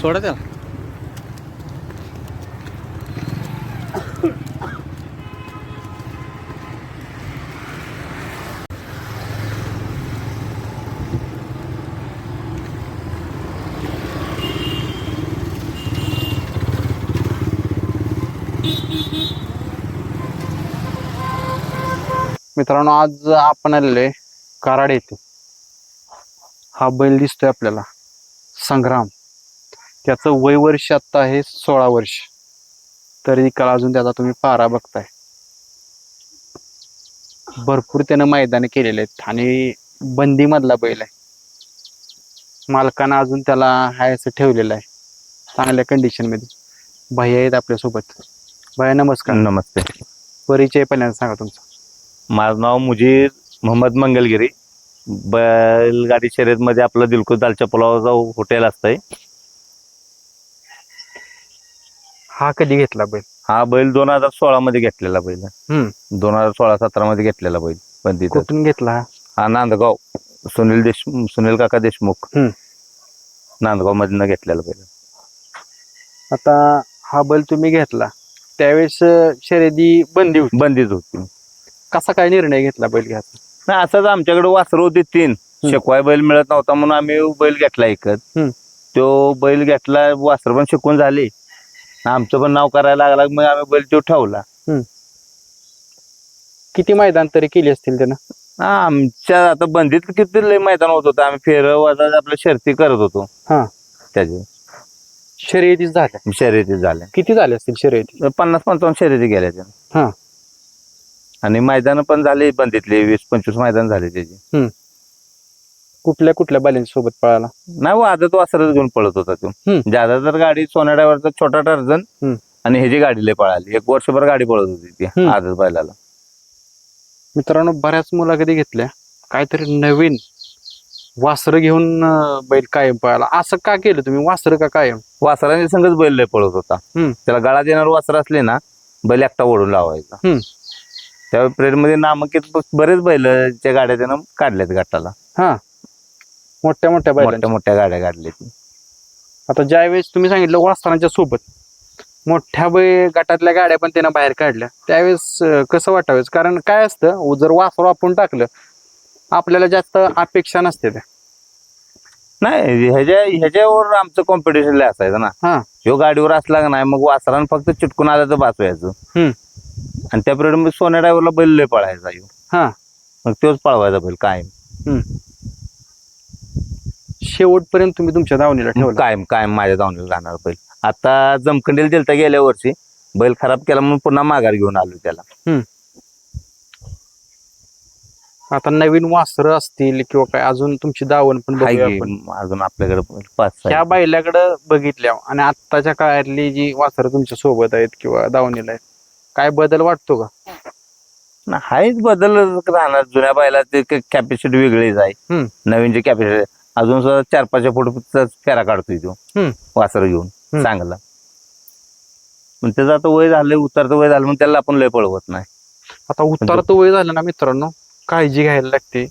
सोडा त्याला. मित्रांनो आज आपण आलेलो आहे कराड येथे. हा बैल दिसतोय आपल्याला. संग्राम. त्याचं वय वर्ष आता आहे सोळा वर्ष. तरी काल अजून त्याचा तुम्ही पारा बघताय. भरपूर त्यानं मैदान केलेले आहेत आणि बंदी मधला बैल आहे. मालकानं अजून त्याला हाय असं ठेवलेलं आहे. चांगल्या कंडिशनमध्ये. भैया आहेत आपल्यासोबत. भैया नमस्कार. नमस्ते. परिचय पहिल्यांदा सांगा तुमचा. माझं नाव मुजीर मोहम्मद मंगलगिरी. बैलगाडी शर्यतमध्ये आपलं दिलखुश दालच्या पुलावचा हॉटेल असतंय. हा कधी घेतला बैल? हा बैल दोन हजार सोळा मध्ये घेतलेला बैल. हम्म. दोन हजार सोळा सतरा मध्ये घेतलेला बैल बंदीत कुठून घेतला? हा? हा नांदगाव सुनील देश सुनील काका देशमुख. हम्म. नांदगाव मधनं घेतलेला बैल. आता हा बैल तुम्ही घेतला. त्यावेळेस अं, शर्यती बंदी होती. बंदीच होती. कसा काय निर्णय घेतला बैल घ्यायचा? नाही असंच आमच्याकडे वासरं होती तीन. शिकवाय बैल मिळत नव्हता म्हणून आम्ही बैल घेतला एकच. हम्म. तो बैल घेतला वासर पण शिकून झाली. आमचं पण नाव करायला लागला मग आम्ही बैल तो ठेवला. किती मैदान तरी केली असतील त्यानं? हा आमच्या आता बंदीत किती लय मैदान होत होतं. आम्ही फेर वाजा आपल्या शर्ती करत होतो. हा. त्याचे. शर्यती झाल्या. शर्यती झाल्या. किती झाले असतील शर्यती? पन्नास पंचावन्न शर्यती गेल्या हा. त्या आणि मैदान पण झाली बंदीतली वीस पंचवीस मैदान झाले त्याची. कुठल्या कुठल्या बैलांसोबत पळाला? नाही हो, आदत वासरच घेऊन पळत होता तो. हम्म. ज्यादा तर गाडी सोन्या ड्रायव्हरचा छोटा टर्जन. आणि ह्याची गाडी लय पळाली. एक वर्षभर गाडी पळत होती ती हम्म. आदत बैलाला. मित्रांनो बऱ्याच मुलाखती घेतल्या? काहीतरी नवीन वासरं घेऊन अं, बैल कायम पळाला. असं का केलं तुम्ही? वासरं का कायम? वासरांच्या संगच बैल लय पळत होता. हम्म. त्याला गळा देणार वासर असले ना बैल एकटा ओढून लावायचा. हम्म. त्या पिरियडमध्ये नामांकित बरेच बैलच्या गाड्या त्यानं काढल्यात गटाला. हा. मोठ्या मोठ्या बैलांच्या मोठ्या मोठ्या गाड्या काढल्यात आता ज्यावेळेस तुम्ही सांगितलं वासरांच्या सोबत मोठ्या बै गटातल्या गाड्या पण त्यानं बाहेर काढल्या. त्यावेळेस अं, कसं वाटावेस कारण काय असतं जर वासर आपण टाकलं आपल्याला जास्त अपेक्षा नसते त्या. नाही ह्याच्या ह्याच्यावर आमचं कॉम्पिटिशन लय असायचं ना. हा. ह्यो गाडीवर असला का नाही मग वासरानं फक्त चिटकून आलं तर हम्म. आणि त्या पिरियडमध्ये सोन्या ड्रायव्हरला बैल लय पळायचा ह्यो. हा. मग तोच पळवायचा बैल कायम. शेवटपर्यंत तुम्ही तुमच्या दावणीला ठेवला. कायम कायम माझ्या धावणीला राहणार बैल. आता जमखंडीला दिलता गेल्या वर्षी. बैल खराब केला म्हणून पुन्हा माघार घेऊन आलो त्याला. आता नवीन वासरं असतील किंवा काय अजून तुमची दावण पण की आपण. अजून आपल्याकडे पाच सहा ह्या बैलाकडे बघितल्या आणि आत्ताच्या काळातली जी वासरं तुमच्यासोबत आहेत किंवा दावणीला आहेत काय बदल वाटतो का? ना हाच बदल राहणार. जुन्या बैलाची कॅपॅसिटी वेगळीच आहे. हम्म. नवीनची कॅपॅसिटी अजून सुद्धा चार पाच फूट फेरा काढतोय तो. वासर घेऊन. चांगला. पण त्याचं आता वय झालंय उतरतं वय झालं म्हणून त्याला आपण लय पळवत नाही. आता उतारतं वय झालं ना मित्रांनो काळजी घ्यायला लागते.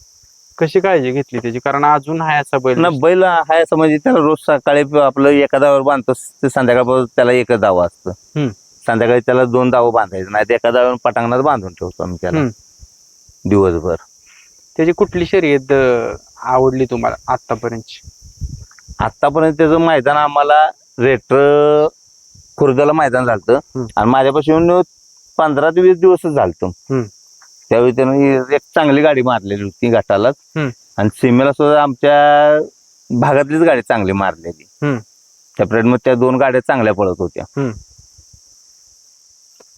कशी काळजी घेतली त्याची? कारण अजून हायाचा बैल ना बैल हाय असं म्हणजे त्याला रोज सकाळी आपलं एका दावावर बांधतो ते संध्याकाळपर्यंत त्याला एकच दावा असतं. संध्याकाळी त्याला दोन दावं बांधायचं नाही एका दाव्यावर पटांगणात बांधून ठेवतो आम्ही त्याला. दिवसभर. त्याची कुठली शर्यत अं, आवडली तुम्हाला आतापर्यंत आतापर्यंत त्याचं मैदान आम्हाला रेटर खुर्दाला मैदान झालं हम्म. आणि माझ्यापासून पंधरा ते वीस दिवसच झालत हम्म. त्यावेळी त्यानं एक चांगली गाडी मारलेली होती घाटालाच हम्म. आणि सीमेला सुद्धा आमच्या भागातलीच गाडी चांगली मारलेली हम्म. त्या मध्ये त्या दोन गाड्या चांगल्या पळत होत्या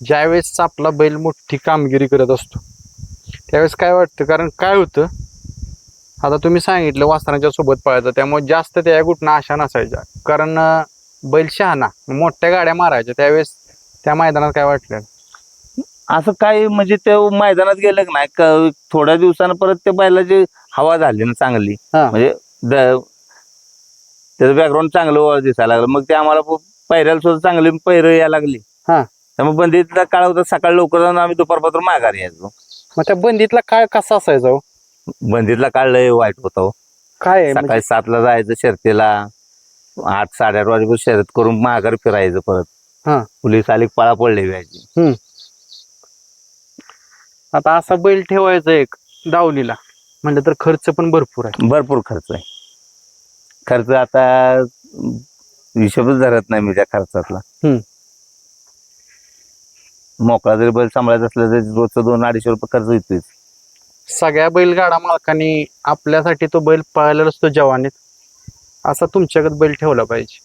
ज्यावेळेस आपला बैल मोठी कामगिरी करत असतो त्यावेळेस काय वाटतं? कारण काय होतं? आता तुम्ही सांगितलं वासनाच्या सोबत पळायचं त्यामुळे जास्त त्या कुठनं आशा नसायच्या. कारण बैल शहाणा मोठ्या गाड्या मारायच्या. त्यावेळेस त्या मैदानात काय वाटलं? असं काय म्हणजे ते मैदानात गेलं की नाही थोड्या दिवसानं परत त्या बैलाची हवा झाली ना चांगली. म्हणजे त्याचं बॅकग्राऊंड चांगलं वर दिसायला लागलं. मग ते आम्हाला प- पहिऱ्याला सुद्धा चांगली पहिरं यायला लागली. हा. त्यामुळे बंदीतला काळ होता सकाळी लवकर जाऊन आम्ही दुपारपासून माघारी यायचो. मग त्या बंदीतला काय कसा असायचा हो? बंदीतला काळ लय वाईट होता हो. काय आहे म्हणजे सकाळी सातला जायचं शर्तीला आठ साडेआठ वाजेपर्यंत शर्यत करून माघार फिरायचं परत हा. पोलीस आली की पळा पडले व्यायची आता असा बैल ठेवायचा एक दावणीला म्हणलं तर खर्च पण भरपूर आहे भरपूर खर्च आहे खर्च आता हिशोबच धरत नाही मी त्या खर्चातला हम्म. मोकळा जरी बैल सांभाळायचा असला तरी रोजचं दोन अडीचशे रुपये खर्च येतोच सगळ्या बैलगाडा मालकांनी आपल्यासाठी तो बैल पळायला असतो जवानीत असा तुमच्याकडे बैल ठेवला पाहिजे.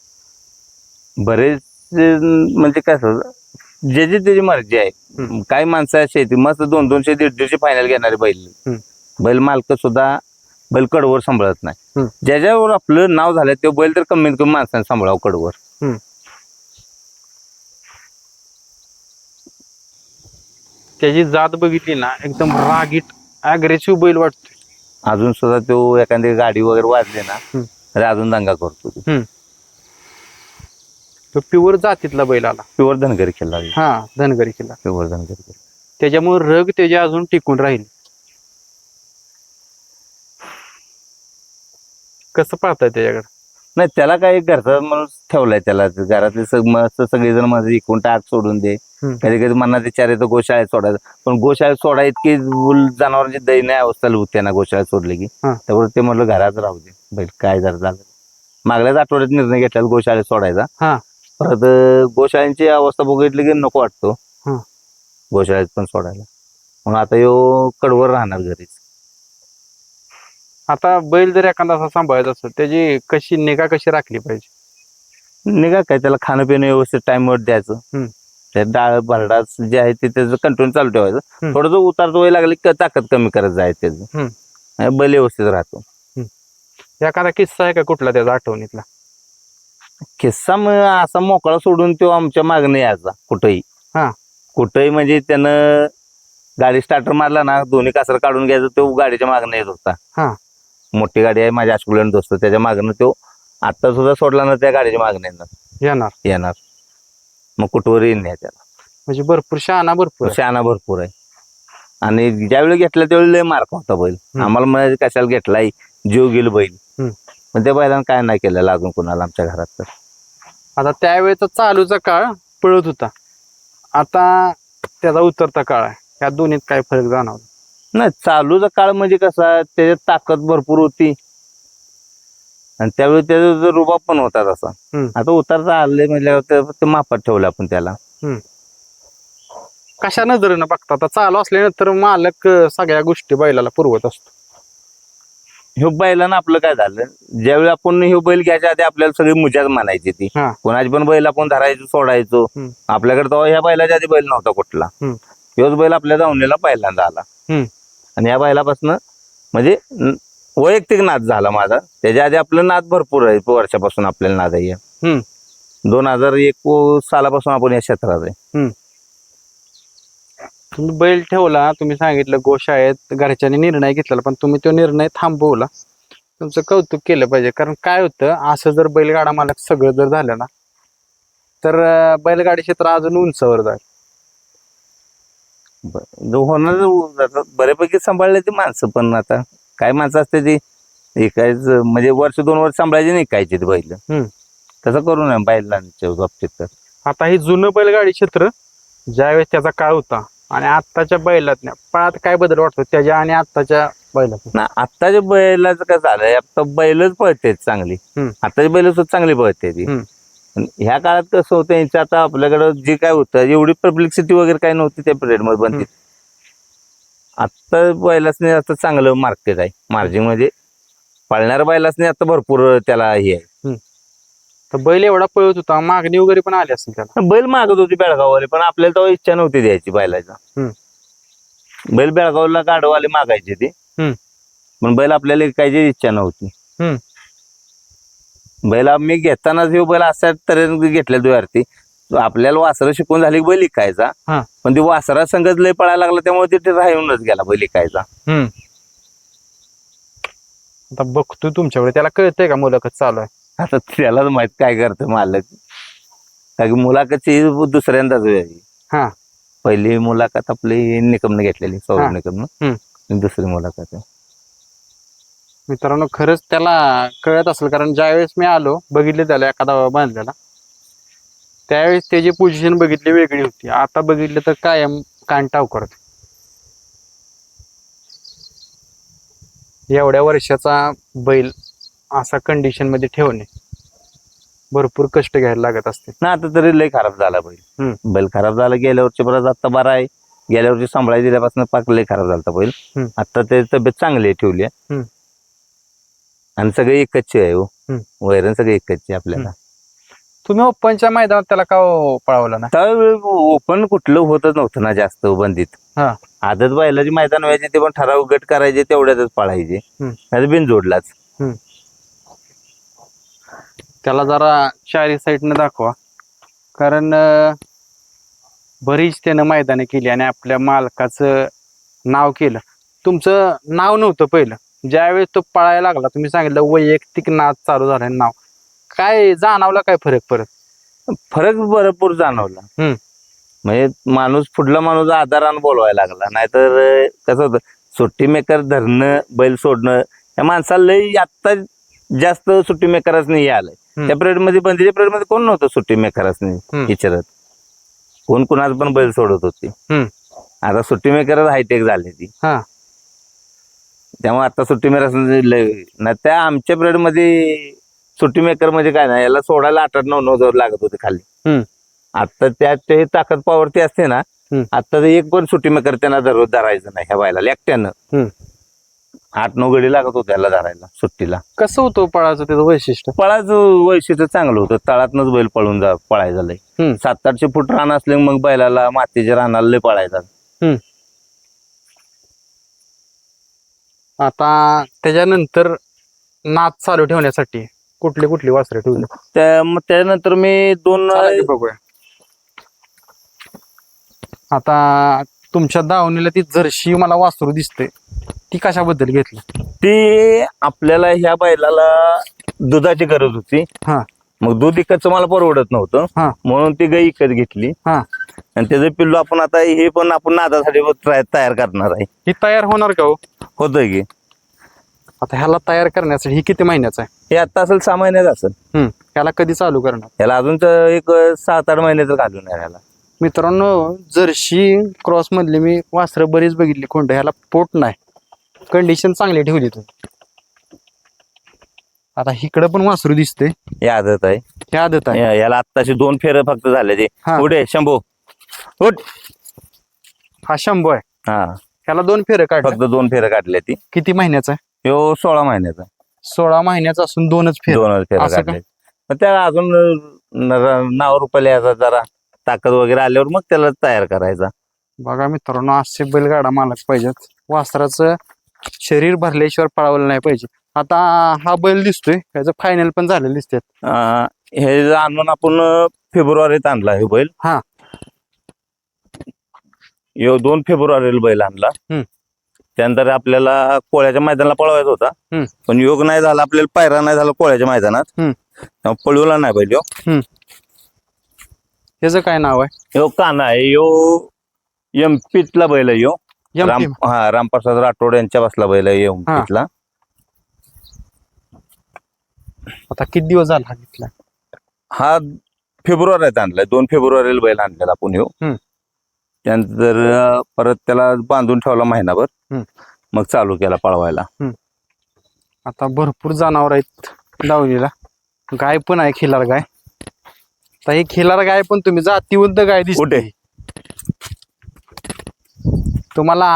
बरेच म्हणजे काय असं, ज्याची त्याची मर्जी आहे. काही माणसं अशी आहेत मस्त दोन दोनशे दीड दीडशे फायनल घेणारे बैल. बैल मालक सुद्धा बैल कडवर सांभाळत नाही. ज्याच्यावर आपलं नाव झालं ते बैल तर कमीत कमी माणसाने सांभाळावं कडवर. त्याची जात बघितली ना एकदम रागीट अग्रेसिव्ह बैल वाटतोय. अजून सुद्धा तो एखादी गाडी वगैरे वाजली ना हम्म. तरी अजून दंगा करतो तो. तो प्युअर जातीतला बैल आला. प्युअर धनगरी खेळला हा धनगरी केला प्युअर धनगरी खेळला त्याच्यामुळे रग त्याच्या अजून टिकून राहील. कसं पाहताय त्याच्याकडे? नाही त्याला काही घरचा माणूस ठेवलाय त्याला. घरातले सग मस्त सगळेजण माझं इकून टाक सोडून दे. कधी कधी मनात विचार येतो गोशाळेत सोडायचं पण गोशाळेत सोडा इतकी जनावरांची दयनीय अवस्था होते ना गोशाळेत सोडले की. त्यामुळे ते म्हणलं घरात राहू दे. बैल काय जर झालं. मागल्याच आठवड्यात निर्णय घेतला गोशाळेत सोडायचा. हा. परत गोशाळेंची अवस्था बघितली की नको वाटतो. हा. गोशाळेत पण सोडायला. मग आता यो कडवर राहणार घरीच. आता बैल जर एखादा असा सांभाळायचा असेल त्याची कशी निगा कशी राखली पाहिजे? निघा काय? त्याला खाणं पिणं व्यवस्थित टाइमवर द्यायचं. त्या डाळ भरडाच जे आहे ते त्याचं कंट्रोल चालू ठेवायचं. हम्म. थोडंसं उतार वय लागली की ताकद कमी करत जायचं त्याचं. हम्म. आणि बैल व्यवस्थित राहतो. एखादा किस्सा आहे का कुठला त्याचा आठवणीतला? किस्सा मग असा मोकळा सोडून तो आमच्या मागणे यायचा कुठंही. हा. कुठंही म्हणजे त्यानं गाडी स्टार्टर मारला ना दोन्ही कासर काढून घ्यायचं तो गाडीच्या मागणं येत हा. होता मोठी गाडी आहे माझ्या अशोकलन दोस्त त्याच्या मागणं तो आता सुद्धा सोडला ना त्या गाडीच्या मागणं येणार. येणार. मग कुठवर येईन नाही त्याला. म्हणजे भरपूर शहाणा भरपूर आहे. शहाणा भरपूर आहे. आणि ज्यावेळी घेतला त्यावेळी लय मार्क होता बैल. हम्म. आम्हाला म्हणजे कशाला घेतलाय? जीव गेल बैल. हम्म. पण त्या बैलानं काय नाही केलेलं अजून कोणाला आमच्या घरात तर. आता त्यावेळेचा चालूचा काळ पळत होता. आता त्याचा उतरता काळ आहे. या दोन्हीत काय फरक जाणवला? नाही चालूचा काळ म्हणजे कसा त्याच्यात ताकद भरपूर होती. आणि त्यावेळी त्याचा रुबाब पण होता तसा. आता उतरता आले म्हणल्यावर ते- ते मापात ठेवलं आपण त्याला कशा नजरेनं बघता आता चालू असल्यानंतर मालक सगळ्या गोष्टी बैलाला पुरवत असतो ह्यो बैलानं आपलं काय झालं ज्यावेळी आपण ह्यो बैल घ्यायच्या आधी आपल्याला सगळी मुजाच म्हणायची ती. कोणाची पण बैल आपण धरायचो सोडायचो. आपल्याकडे तेव्हा ह्या बैलाच्या आधी बैल नव्हता कुठला. ह्योच बैल आपल्या दावणीला पहिल्यांदा आला. आणि या बैलापासून म्हणजे वैयक्तिक नाद झाला माझा. त्याच्या आधी आपलं नाद भरपूर आहे वर्षापासून आपल्याला नाद आहे. हम्म. दोन हजार एक सालापासून आपण या क्षेत्रात आहे. तुम्ही बैल ठेवला तुम्ही सांगितलं गोशाळेत घरच्यांनी निर्णय घेतलेला पण तुम्ही तो निर्णय थांबवला. तुमचं कौतुक केलं पाहिजे कारण काय होतं असं जर बैलगाडा मालक सगळं जर झालं ना तर अं, बैलगाडी क्षेत्र अजून उंचावर जाईल. ब- होणार बऱ्यापैकी सांभाळले ती माणसं पण आता. काय माणसं असते ती? एकाच म्हणजे वर्ष दोन वर्ष सांभाळायची नाही कायची ती बैल. हम्म. तसं करू नये बैलांच्या बाबतीत तर. आता हे जुनं बैलगाडी क्षेत्र ज्यावेळेस त्याचा काळ होता आणि आत्ताच्या बैलात पळात काय बदल वाटतो त्याच्या आणि आत्ताच्या बैलात ना आत्ताच्या बैलाचं काय झालंय आता बैलच पळतेत चांगली. हम्म. आताची बैल सुद्धा चांगली पळते ती. हम्म. पण ह्या काळात कसं होतं यांचं आता आपल्याकडं जे काय होतं एवढी पब्लिसिटी वगैरे काय नव्हती त्या पिरियडमध्ये बनते. आता बैलासने आता चांगलं मार्केट आहे. मार्जिनमध्ये पळणाऱ्या बैलासने आता भरपूर त्याला हे आहे. तर बैल एवढा पळत होता मागणी वगैरे पण आली असेल त्याला? बैल मागत होती बेळगाववाले पण आपल्याला तेव्हा इच्छा नव्हती द्यायची बैलाचा. बैल बेळगावला गाडवाले मागायचे ते. पण बैल आपल्याला ऐकायची इच्छा नव्हती. बैल मी घेतानाच हे बैल अशा तऱ्हेने घेतल्या दुवारती आपल्याला वासरं शिकून झाली की बैल इकायचा हा. पण ते वासरा संगत लय पळायला लागला त्यामुळे ते राहूनच गेला बैल इकायचा आता बघतोय तुमच्याकडे त्याला कळतंय का मुलाखत चालू आहे आता त्यालाच माहीत काय करतं मालक कारण की मुलाखतची दुसऱ्यांदाच वेळ आहे. हा. पहिली मुलाखत आपली निकमने घेतलेली हा. सौरभ निकमनं हम्म. आणि दुसरी मुलाखत आहे मित्रांनो खरंच त्याला कळत असेल कारण ज्यावेळेस मी आलो बघितले त्याला एखादा बांधलेला त्यावेळेस त्याची पोझिशन बघितली वेगळी होती. आता बघितलं तर कायम कान टाव करत. एवढ्या वर्षाचा बैल असा कंडिशनमध्ये ठेवणे भरपूर कष्ट घ्यायला लागत असते. ना आता तरी लय खराब झाला बैल. बैल खराब झाला गेल्या वर्षी परत आता बरा आहे. गेल्या वर्षी सांभाळाय दिल्यापासून पाक लय खराब झाला बैल. आता त्याची तब्येत चांगली आहे ठेवली. आणि सगळे एकच आहे हो. वैरण सगळे एकच आहे आपल्याला. तुम्ही ओपनच्या मैदानात त्याला का पळवलं ना त्यावेळी ओपन कुठलं होतच नव्हतं ना जास्त बंदीत. हा. आदत बैलाची मैदान व्हायचे ते पण ठराव गट करायचे तेवढ्यातच पळायचे. त्याचा बिन जोडलाच त्याला जरा चारी साईडनं दाखवा. कारण अं, बरीच त्यानं मैदाने केली आणि आपल्या मालकाचं नाव केलं. तुमचं नाव नव्हतं पहिलं. ज्यावेळेस तो पळायला लागला तुम्ही सांगितलं वैयक्तिक नाच चालू झाला नाव. काय जाणवला काय फरक परत फरक भरपूर जाणवला. म्हणजे माणूस पुढला माणूस आधारानं बोलवायला लागला नाहीतर कसं होतं सुट्टी मेकर धरणं बैल सोडणं या माणसाला लई आत्ता जास्त सुट्टी मेकरच नाही आलंय. त्या पिरियडमध्ये बंदीच्या पिरियडमध्ये कोण नव्हतं सुट्टी मेकरच नाही. विचारत कोण कुणाच पण बैल सोडत होती. आता सुट्टी मेकरच हायटेक झाली ती. त्यामुळे आता सुट्टी मेकर लय त्या आमच्या पिरियडमध्ये सुट्टी मेकर म्हणजे काय ना याला सोडायला आठ आठ नऊ नऊ जवळ लागत होते खाली. आता त्यात ते ताकद पावरती असते ना. आता ते एक पण सुट्टी मेकर त्यांना दररोज धरायचं नाही ह्या बायला एकट्यानं. आठ नऊ गडी लागत होत्या त्याला धरायला सुट्टीला कसं होतं पळाचं त्याचं वैशिष्ट्य पळाचं वैशिष्ट्य चांगलं होतं तळातनच बैल पळून जा पळायचं लय. सात आठशे फूट रान असले मग बैलाला मातीच्या रानाला लय पळायचा आता त्याच्यानंतर नाच चालू ठेवण्यासाठी कुठली कुठली वासरे ठेवली? त्या मग त्यानंतर मी दोन चला की बघूया. आता तुमच्या दावणीला ती जर्शी मला वासरू दिसते. ती कशाबद्दल घेतली? ती आपल्याला ह्या बैलाला दुधाची गरज होती. हा. मग दूध इकडचं मला परवडत हा. नव्हतं म्हणून ती गाई इकत घेतली. हा. आणि त्याचं पिल्लू आपण आता हे पण आपण नादासाठी तयार करणार आहे. ही तयार होणार का हो? होतंय की. आता ह्याला तयार करण्यासाठी ही किती महिन्याचा आहे? हे आता असेल सहा महिन्यात असेल. हम्म. ह्याला कधी चालू करणार? याला अजून तर एक सात आठ महिने तर घालून आहे याला मित्रांनो जर्शी क्रॉस मधली मी वासरं बरीच बघितली कोंड. ह्याला पोट नाही. कंडिशन चांगली ठेवली तुम्ही. आता इकडं पण वासरू दिसते हे आदत आहे. हे आदत आहे. या- याला आत्ताशी दोन फेर फक्त झाले ते. हा. उठे शंभू. उठ. हा शंभू आहे. हा. ह्याला दोन फेरं काढ फक्त दोन फेर काढले ती. किती महिन्याचा आहे? ह्यो सोळा महिन्याचा. सोळा महिन्याचा असून दोनच फेर. दोन फेर असं का? काढले. मग त्याला अजून नाव रुपयाला याचा जरा. ताकद वगैरे आल्यावर मग त्याला तयार करायचा. बघा मित्रांनो असे बैलगाडा मालक पाहिजेत. वासराचं शरीर भरल्याशिवाय पळावलं नाही पाहिजे. आता हा बैल दिसतोय त्याचं फायनल पण झालेलं दिसते अं, हे आणून आपण फेब्रुवारीत आणला हे बैल. हा. यो दोन फेब्रुवारीला बैल आणला. हम्म. त्यानंतर आपल्याला कोळ्याच्या मैदानाला पळवायचा होता. हम्म. पण योग नाही झाला आपल्याला पायरा नाही झाला कोळ्याच्या मैदानात. हम्म. पळवला नाही ह्यो. त्याचं काय नाव आहे? ह्यो काना आहे. यो एमपीतला बैल आहे यो. राम एम हा रामप्रसाद राठोड यांच्या बसला बैल आहे एमपीतला आता किती दिवस झाला हा घेतला हा फेब्रुवारीत आणलाय. दोन फेब्रुवारीला बैल आणलेला आपण हम्म. त्यानंतर परत त्याला बांधून ठेवला महिनाभर. मग चालू केला पळवायला. आता भरपूर जनावर आहेत दावणीला. गाय पण आहे खिलार गाय. आता ही खिलार गाय पण तुम्ही जातीवंत गाय दिसते. कुठे? तुम्हाला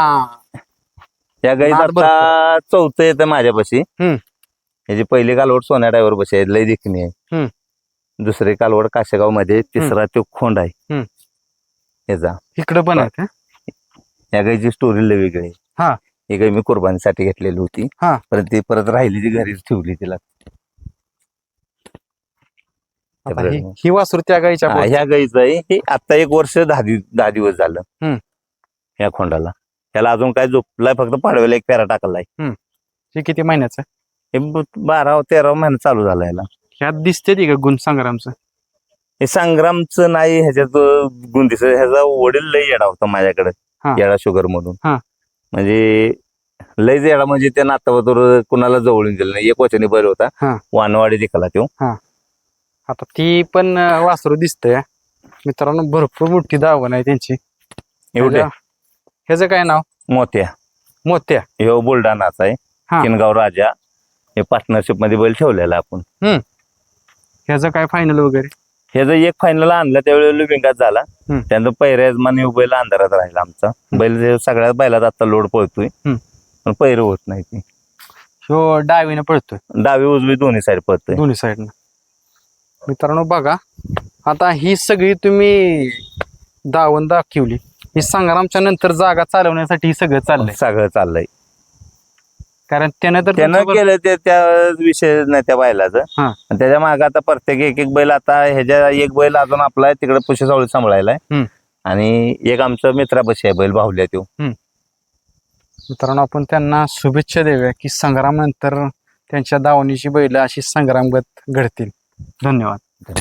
या नाद आता चौथं येतं माझ्यापाशी. याची पहिली कालवड सोन्या ड्रायव्हर बशी आहे लय देखणी आहे. दुसरी कालवड काशेगावमध्ये तिसरा तो खोंड आहे. याचा. इकडं पण आहे का? या गाईची स्टोरी लय वेगळी हा. ही गाई मी कुर्बानीसाठी घेतलेली होती. हा. परत ती परत राहिली ती घरीच ठेवली तिला. आता ही ही वासरू त्या हा, पोटात. ह्या गाईचं आहे. हे आता एक वर्ष दहा दिवस दहा दिवस झालं. हम्म. ह्या खोंडाला. त्याला अजून काय झोपलाय फक्त पाडव्याला एक पेरा टाकलाय. ही किती महिन्याचं? हे ब- बारा तेरा महिना चालू झाला याला. ह्यात दिसते ती का गुण संग्रामचं? हे संग्रामचं नाही ह्याच्यात गुंदीच ह्याचा वडील लय येडा होता माझ्याकडे हा. येडा शुगर मधून. हा. म्हणजे लय जेडा म्हणजे त्या नातावतवर कुणाला जवळून दिलं नाही. एक वचनी बैल होता. वानवाडी दिखला तो आता ती पण अं, वासरू दिसतंय. मित्रांनो भरपूर मोठी दावण आहे त्यांची. एवढे? ह्याचं काय नाव? मोत्या. मोत्या. ह्यो बुलढाणाचा आहे. किनगाव राजा. हे पार्टनरशिपमध्ये बैल ठेवलेला आपण. ह्याचं काय फायनल वगैरे? ह्याचं एक फायनल आणलं त्यावेळी लुबिंगात झाला. हम्म. त्यानंतर पैऱ्याच मान बैल अंधारात राहिला आमचा. बैल जे सगळ्यात बैलात आता लोड पळतोय. हम्म. पण पैर होत नाही ती. ह्यो डावीने पळतोय. डावी उजवी दोन्ही साईड पळतोय. दोन्ही साईडनं मित्रांनो बघा. आता ही सगळी तुम्ही दावण दाखवली. ही संग्रामच्या नंतर जागा चालवण्यासाठी ही सगळं चाललंय. सगळं चाललंय. कारण त्यानं तर त्यानं केलं ते त्या विषय नाही त्या बैलाचं हा. आणि त्याच्यामागे आता प्रत्येक एक एक बैल आता ह्याच्या एक बैल अजून आपला आहे तिकडे पुशे सावळी सांभाळायला आहे. हम्म. आणि एक आमचं मित्रापाशी आहे बैल बाहुल्या तो मित्रांनो आपण त्यांना शुभेच्छा देऊया की संग्राम नंतर त्यांच्या दावणीची बैल अशी संग्रामगत घडतील. धन्यवाद.